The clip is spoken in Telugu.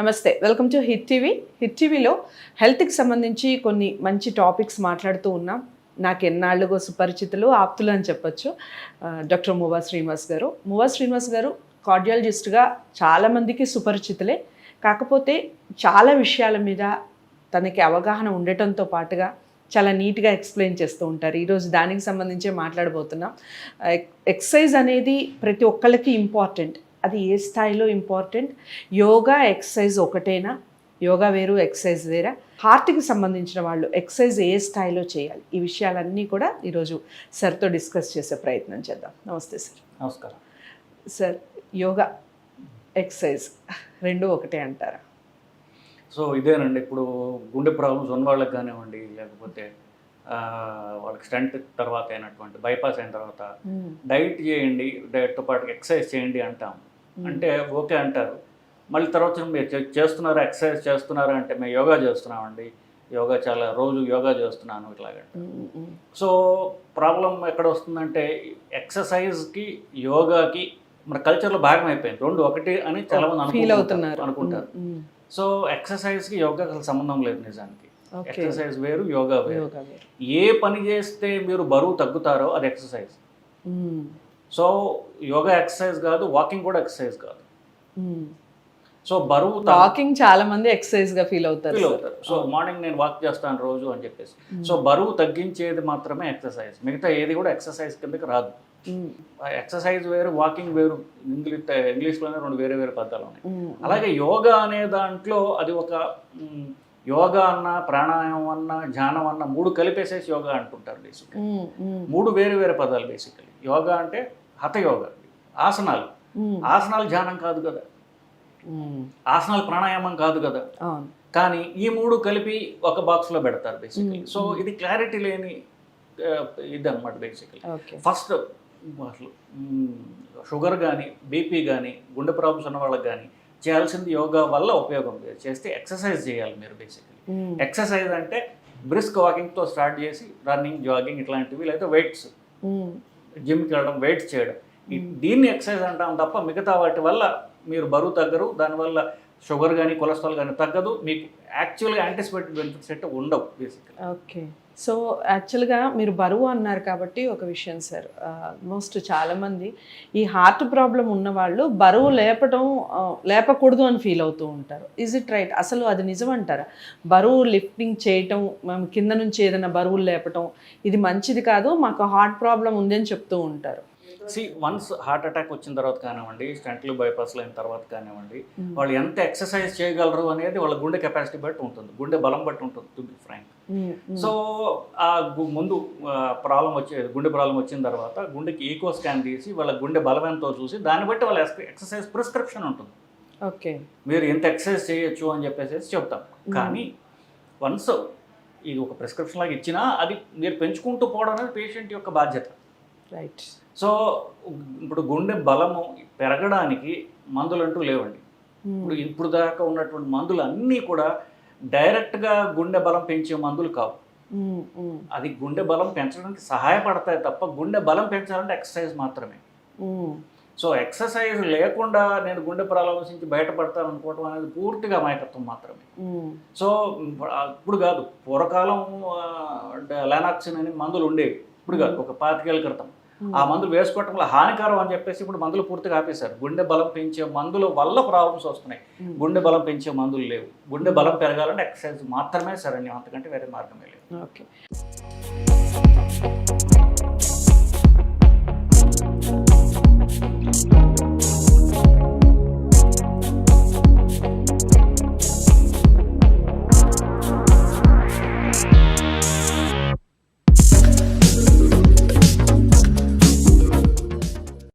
నమస్తే. Welcome to hit TV hit టీవీలో హెల్త్కి సంబంధించి కొన్ని మంచి టాపిక్స్ మాట్లాడుతూ ఉన్నాం. నాకు ఎన్నాళ్ళుగో సుపరిచితులు ఆప్తులు అని చెప్పొచ్చు. డాక్టర్ మువా శ్రీనివాస్ గారు. మువా శ్రీనివాస్ గారు కార్డియాలజిస్ట్గా చాలామందికి సుపరిచితులే. కాకపోతే చాలా విషయాల మీద తనకి అవగాహన ఉండటంతో పాటుగా చాలా నీట్గా ఎక్స్ప్లెయిన్ చేస్తూ ఉంటారు. ఈరోజు దానికి సంబంధించే మాట్లాడబోతున్నాం. ఎక్- ఎక్సర్సైజ్ అనేది ప్రతి ఒక్కళ్ళకి ఇంపార్టెంట్ అది ఏ స్థాయిలో ఇంపార్టెంట్? యోగా ఎక్సర్సైజ్ ఒకటేనా? యోగా వేరు ఎక్సర్సైజ్ వేరా? హార్ట్కి సంబంధించిన వాళ్ళు ఎక్సర్సైజ్ ఏ స్థాయిలో చేయాలి? ఈ విషయాలన్నీ కూడా ఈరోజు సార్తో డిస్కస్ చేసే ప్రయత్నం చేద్దాం. నమస్తే సార్. నమస్కారం. సార్ యోగా ఎక్సర్సైజ్ రెండు ఒకటే అంటారా? సో ఇదేనండి. ఇప్పుడు గుండె ప్రాబ్లమ్స్ ఉన్న వాళ్ళకి కానివ్వండి లేకపోతే వాళ్ళకి స్టంట్ తర్వాత అయినటువంటి బైపాస్ అయిన తర్వాత డైట్ చేయండి డైట్తో పాటు ఎక్సర్సైజ్ చేయండి అంటాం అంటే ఓకే అంటారు. మళ్ళీ తర్వాత మీరు చేస్తున్నారా ఎక్సర్సైజ్ చేస్తున్నారా అంటే మేము యోగా చేస్తున్నామండి. యోగా చాలా రోజు యోగా చేస్తున్నాను ఇట్లాగంటే సో ప్రాబ్లం ఎక్కడ వస్తుందంటే ఎక్సర్సైజ్కి యోగాకి మన కల్చర్లో భాగం అయిపోయింది. రెండు ఒకటి అని చాలా మంది ఫీల్ అనుకుంటుంటారు- అవుతున్నారు. అనుకుంటారు. సో ఎక్సర్సైజ్కి యోగా అసలు సంబంధం లేదు నిజానికి. ఎక్సర్సైజ్ వేరు యోగా వేరు. ఏ పని చేస్తే మీరు బరువు తగ్గుతారో అది ఎక్సర్సైజ్. సో యోగా ఎక్సర్సైజ్ కాదు వాకింగ్ కూడా ఎక్సర్సైజ్ కాదు. సో బరువు వాకింగ్ చాలా మంది ఎక్సర్సైజ్గా ఫీల్ అవుతారు ఫీల్. అవుతారు. సో మార్నింగ్ నేను వాక్ చేస్తాను రోజు అని చెప్పేసి. సో బరువు తగ్గించేది మాత్రమే ఎక్సర్సైజ్. మిగతా ఏది కూడా ఎక్సర్సైజ్ కిందకి రాదు. మ్మ్. ఎక్సర్సైజ్ వేరు వాకింగ్ వేరు ఇంగ్లీష్ ఇంగ్లీష్లోనే రెండు వేరే వేరే పదాలు ఉన్నాయి. అలాగే యోగా అనే దాంట్లో అది ఒక యోగా అన్న ప్రాణాయామం అన్న ధ్యానం అన్న మూడు కలిపేసేసి యోగా అంటుంటారు బేసిక్ మ్మ్. మ్మ్. మూడు వేరు వేరే పదాలు బేసికలీ యోగా అంటే హఠయోగా ఆసనాలు. ఆసనాలు ధ్యానం కాదు కదా. ఆసనాలు ప్రాణాయామం కాదు కదా కానీ ఈ మూడు కలిపి ఒక బాక్స్లో పెడతారు బేసికలీ. సో ఇది క్లారిటీ లేని ఇది అనమాట బేసికలీ ఫస్ట్ అసలు షుగర్ కానీ బీపీ కానీ గుండె ప్రాబ్లమ్స్ ఉన్న వాళ్ళకి కానీ చేయాల్సింది యోగా వల్ల ఉపయోగం లేదు. చేస్తే ఎక్సర్సైజ్ చేయాలి మీరు బేసికలీ మ్మ్. ఎక్సర్సైజ్ అంటే బ్రిస్క్ వాకింగ్తో స్టార్ట్ చేసి రన్నింగ్ జాగింగ్ ఇట్లాంటివి లేదా వెయిట్స్ మ్మ్. జిమ్కి వెళ్ళడం వెయిట్స్ చేయడం. ఈ- దీన్ని ఎక్సర్సైజ్ అంటాం తప్ప మిగతా వాటి వల్ల మీరు బరువు తగ్గరు దానివల్ల షుగర్ కానీ కొలెస్ట్రాల్ కానీ తగ్గదు. మీకు యాక్చువల్గా యాంటిసిపేటెడ్ బెనిఫిట్స్ అయితే ఉండవు బేసికలీ ఓకే సో యాక్చువల్గా మీరు బరువు అన్నారు కాబట్టి ఒక విషయం సార్. ఆల్మోస్ట్ చాలామంది ఈ హార్ట్ ప్రాబ్లం ఉన్న వాళ్ళు బరువు లేపటం లేపకూడదు అని ఫీల్ అవుతూ ఉంటారు. Is it right? అసలు అది నిజం అంటారా బరువు లిఫ్టింగ్ చేయటం మనం కింద నుంచి ఏదైనా బరువులు లేపటం ఇది మంచిది కాదు మాకు హార్ట్ ప్రాబ్లం ఉంది అని చెప్తూ ఉంటారు. సి వన్స్ హార్ట్ అటాక్ వచ్చిన తర్వాత కానివ్వండి స్టంట్లు బైపాస్లు అయిన తర్వాత కానివ్వండి వాళ్ళు ఎంత ఎక్సర్సైజ్ చేయగలరు అనేది వాళ్ళ గుండె కెపాసిటీ బట్టి ఉంటుంది గుండె బలం బట్టి ఉంటుంది టు బి ఫ్రాంక్. సో ఆ ముందు ప్రాబ్లం వచ్చే గుండె ప్రాబ్లం వచ్చిన తర్వాత గుండెకి ఈకో స్కాన్ తీసి వాళ్ళ గుండె బలం ఎంతో చూసి దాన్ని బట్టి వాళ్ళ ఎక్సర్సైజ్ ప్రిస్క్రిప్షన్ ఉంటుంది. ఓకే మీరు ఎంత ఎక్సర్సైజ్ చేయొచ్చు అని చెప్పేసి చెప్తాం. కానీ వన్స్ ఇది ఒక ప్రిస్క్రిప్షన్ లాగా ఇచ్చినా అది మీరు పెంచుకుంటూ పోవడం అనేది పేషెంట్ యొక్క బాధ్యత. రైట్ సో ఇప్పుడు గుండె బలము పెరగడానికి మందులు అంటూ లేవండి ఇప్పుడు ఇప్పుడు దాకా ఉన్నటువంటి మందులు అన్నీ కూడా డైరెక్ట్గా గుండె బలం పెంచే మందులు కావు. అది గుండె బలం పెంచడానికి సహాయపడతాయి తప్ప గుండె బలం పెంచాలంటే ఎక్సర్సైజ్ మాత్రమే. సో ఎక్సర్సైజ్ లేకుండా నేను గుండె ప్రాబ్లమ్స్ నుంచి బయటపడతాను అనుకోవడం అనేది పూర్తిగా అమాయకత్వం మాత్రమే. సో ఇప్పుడు కాదు పూర్వకాలం లానాక్సిన్ అని మందులు ఉండేవి. ఇప్పుడు కాదు ఒక పాతికేళ్ళ క్రితం. ఆ మందులు వేసుకోవటం వల్ల హానికరం అని చెప్పేసి ఇప్పుడు మందులు పూర్తిగా ఆపేశారు. గుండె బలం పెంచే మందుల వల్ల ప్రాబ్లమ్స్ వస్తున్నాయి. గుండె బలం పెంచే మందులు లేవు. గుండె బలం పెరగాలంటే ఎక్సర్సైజ్ మాత్రమే సరైన అంతకంటే వేరే మార్గమే లేదు. ఓకే.